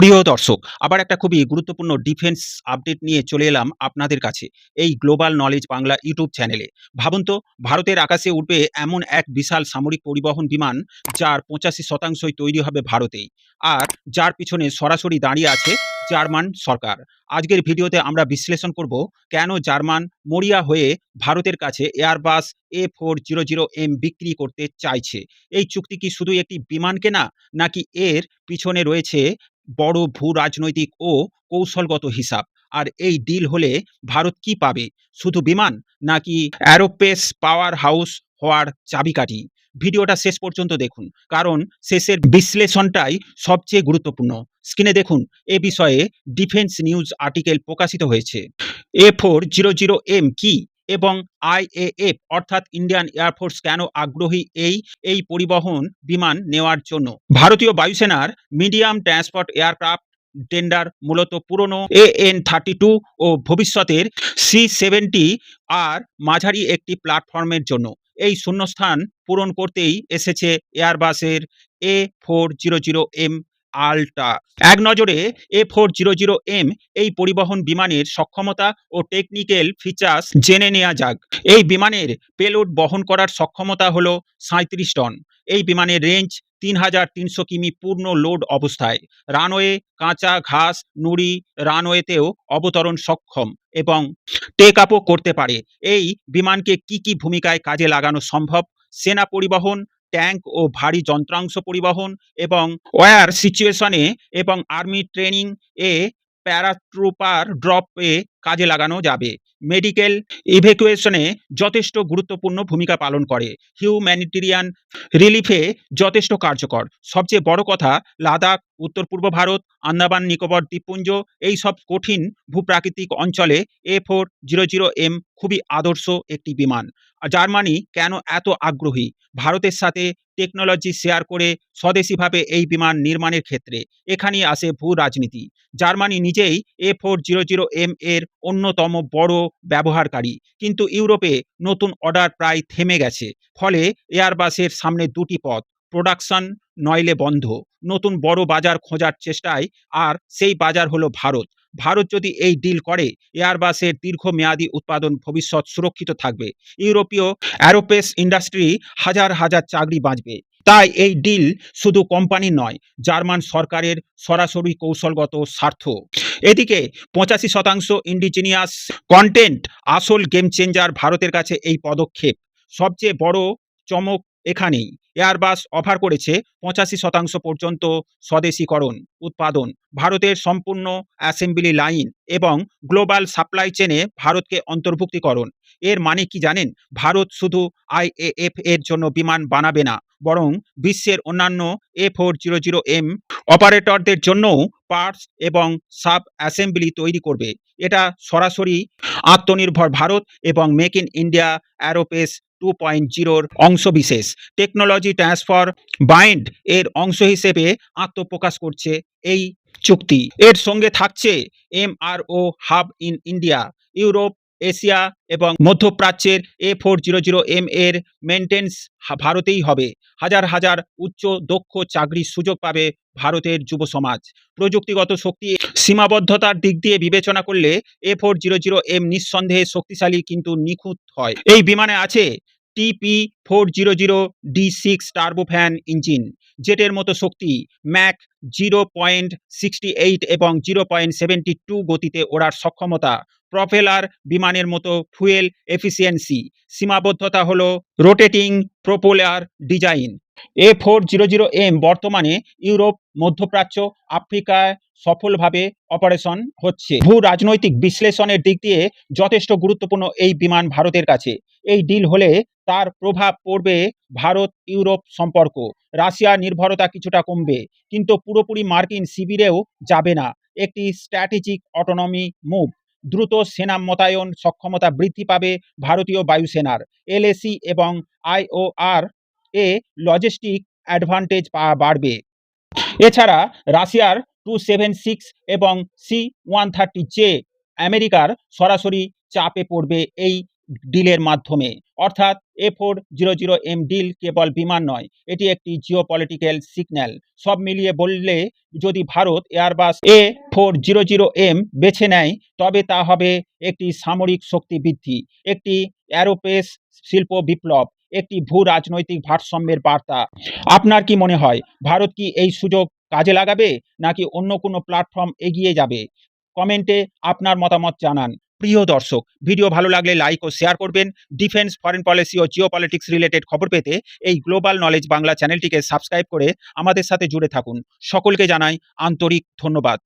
প্রিয় দর্শক, আবার একটা খুবই গুরুত্বপূর্ণ ডিফেন্স আপডেট নিয়ে চলে এলাম আপনাদের কাছে এই গ্লোবাল নলেজ বাংলা ইউটিউব চ্যানেলে ভাবুন তো, ভারতের আকাশে উঠবে এমন এক বিশাল সামরিক পরিবহন বিমান যার পঁচাশি শতাংশই তৈরি হবে ভারতেই আর যার পিছনে সরাসরি দাঁড়িয়ে আছে জার্মান সরকার। আজকের ভিডিওতে আমরা বিশ্লেষণ করব কেন জার্মান মরিয়া হয়ে ভারতের কাছে Airbus A four zero zero M বিক্রি করতে চাইছে। এই চুক্তি কি শুধু একটি বিমান কেনা নাকি এর পিছনে রয়েছে বড় ভূ রাজনৈতিক ও কৌশলগত হিসাব। আর এই ডিল হলে ভারত কি পাবে? শুধু বিমান নাকি অ্যারোপেস পাওয়ার হাউস হওয়ার চাবিকাঠি? ভিডিওটা শেষ পর্যন্ত দেখুন, কারণ শেষের বিশ্লেষণটাই সবচেয়ে গুরুত্বপূর্ণ। স্ক্রিনে দেখুন, এ বিষয়ে ডিফেন্স নিউজ আর্টিকেল প্রকাশিত হয়েছে। A four zero zero M কি? এবং আইএএফ অর্থাৎ ইন্ডিয়ান এয়ারফোর্স কেন আগ্রহী এই এই পরিবহন বিমান নেওয়ার জন্য? ভারতীয় বায়ুসেনার মিডিয়াম ট্রান্সপোর্ট এয়ারক্রাফট টেন্ডার মূলত পুরনো এ এন থার্টি টু ও ভবিষ্যতের সি সেভেন্টি আর মাঝারি একটি প্ল্যাটফর্মের জন্য। এই শূন্যস্থান পূরণ করতেই এসেছে এয়ারবাসের A four zero zero M ultra. এক নজরে A four zero zero M এই পরিবহন বিমানের সক্ষমতা ও টেকনিক্যাল ফিচার্স জেনে নেওয়া যাক। এই বিমানের পেলোড বহন করার সক্ষমতা হলো সাঁত্রিশ টন। এই বিমানের রেঞ্জ তিন হাজার তিনশো কিমি পূর্ণ লোড অবস্থায়। রানওয়ে, কাঁচা, ঘাস, নুড়ি রানওয়েতেও অবতরণ সক্ষম এবং টেক আপও করতে পারে। এই বিমানকে কি কি ভূমিকায় কাজে লাগানো সম্ভব? সেনা পরিবহন ট্যাঙ্ক ও ভারী যন্ত্রাংশ পরিবহন এবং ওয়ার সিচুয়েশনে এবং আর্মি ট্রেনিং এ প্যারাট্রুপার ড্রপে কাজে লাগানো যাবে। মেডিকেল ইভ্যাকুয়েশনে যথেষ্ট গুরুত্বপূর্ণ ভূমিকা পালন করে। হিউম্যানিটেরিয়ান রিলিফে যথেষ্ট কার্যকর। সবচেয়ে বড় কথা, লাদাখ, উত্তর পূর্ব ভারত, আন্দামান, নিকোবর, দ্বীপপুঞ্জ এই সব কঠিন ভূপ্রাকৃতিক অঞ্চলে A four zero zero M খুবই আদর্শ একটি বিমান। জার্মানি কেন এত আগ্রহী? ভারতের সাথে টেকনোলজি শেয়ার করে স্বদেশিভাবে এই বিমান নির্মাণের ক্ষেত্রে এখানেই আসে ভূ রাজনীতি। জার্মানি নিজেই A four zero zero M এর অন্যতম বড় ব্যবহারকারী। কিন্তু ইউরোপে নতুন অর্ডার প্রায় থেমে গেছে। ফলে এয়ারবাসের সামনে দুটি পথ, প্রোডাকশন নইলে বন্ধ, নতুন বড় বাজার খোঁজার চেষ্টায়, আর সেই বাজার হলো ভারত। ভারত যদি এই ডিল করে, এয়ারবাসের দীর্ঘমেয়াদী উৎপাদন ভবিষ্যৎ সুরক্ষিত থাকবে। ইউরোপীয় অ্যারোপেস ইন্ডাস্ট্রি হাজার হাজার চাকরি বাঁচবে। তাই এই ডিল শুধু কোম্পানি নয়, জার্মান সরকারের সরাসরি কৌশলগত স্বার্থ। এদিকে পঁচাশি শতাংশ ইন্ডিজিনিয়াস কন্টেন্ট আসল গেম চেঞ্জার ভারতের কাছে এই পদক্ষেপ। সবচেয়ে বড় চমক এখানেই। এয়ারবাস অফার করেছে পঁচাশি শতাংশ পর্যন্ত স্বদেশীকরণ, উৎপাদন, ভারতের সম্পূর্ণ অ্যাসেম্বলি লাইন এবং গ্লোবাল সাপ্লাই চেনে ভারতকে অন্তর্ভুক্তিকরণ। এর মানে কি জানেন? ভারত শুধু আইএএফ এর জন্য বিমান বানাবে না বরং বিশ্বের অন্যান্য A four zero zero M অপারেটরদের জন্যও পার্টস এবং সাব অ্যাসেম্বলি তৈরি করবে। এটা সরাসরি আত্মনির্ভর ভারত এবং make in India aerospace two point জিরোর অংশবিশেষ। টেকনোলজি ট্রান্সফার বাইন্ড এর অংশ হিসেবে আত্মপ্রকাশ করছে এই চুক্তি। এর সঙ্গে থাকছে MRO hub in India Europe Asia এবং মধ্যপ্রাচ্যের A four zero zero M এর মেনটেন্স ভারতেই হবে। হাজার হাজার উচ্চ দক্ষ চাকরির সুযোগ পাবে ভারতের যুব সমাজ। প্রযুক্তিগত শক্তি সীমাবদ্ধতার দিক দিয়ে বিবেচনা করলে A four zero zero M নিঃসন্দেহে শক্তিশালী কিন্তু নিখুঁত হয়। এই বিমানে আছে TP four zero zero D six turbofan engine জেটের মতো শক্তি Mach zero point sixty eight এবং জিরো পয়েন্ট সেভেন্টি টু গতিতে ওড়ার সক্ষমতা প্রফেলার বিমানের মতো ফুয়েল এফিসিয়েন্সি, সীমাবদ্ধতা হল rotating propeller design. A four zero zero M বর্তমানে ইউরোপ, মধ্যপ্রাচ্য, আফ্রিকায় সফলভাবে অপারেশন হচ্ছে। ভূ রাজনৈতিক বিশ্লেষণের দিক দিয়ে যথেষ্ট গুরুত্বপূর্ণ এই বিমান ভারতের কাছে। এই ডিল হলে তার প্রভাব পড়বে ভারত ইউরোপ সম্পর্ক। রাশিয়া নির্ভরতা কিছুটা কমবে, কিন্তু পুরোপুরি মার্কিন শিবিরেও যাবে না। একটি স্ট্র্যাটেজিক অটোনমি মুভ দ্রুত সেনা মোতায়েন সক্ষমতা বৃদ্ধি পাবে ভারতীয় বায়ুসেনার। এলএসি এবং আইওআর এ লজিস্টিক অ্যাডভান্টেজ বাড়বে। এছাড়া রাশিয়ার টু সেভেন সিক্স এবং সি ওয়ান থার্টি জে আমেরিকার সরাসরি চাপে পড়বে এই ডিলের মাধ্যমে। অর্থাৎ A four zero zero M deal কেবল বিমান নয়, এটি একটি জিও পলিটিক্যাল সিগন্যাল সব মিলিয়ে বললে, যদি Bharat Airbus A four zero zero M বেছে নেয়, তবে তা হবে একটি সামরিক শক্তি বৃদ্ধি, একটি অ্যারোপেস শিল্প বিপ্লব, একটি ভূ রাজনৈতিক ভারসাম্যের বার্তা। আপনার কি মনে হয়, ভারত কি এই সুযোগ কাজে লাগাবে নাকি অন্য কোনো প্ল্যাটফর্ম এগিয়ে যাবে? কমেন্টে আপনার মতামত জানান। প্রিয় দর্শক ভিডিও ভালো লাগলে লাইক ও শেয়ার করবেন। ডিফেন্স ফরেন পলিসি ও জিও পলিটিক্স রিলেটেড খবর পেতে এই গ্লোবাল নলেজ বাংলা চ্যানেলটিকে সাবস্ক্রাইব করে আমাদের সাথে জুড়ে থাকুন। সকলকে জানাই আন্তরিক ধন্যবাদ।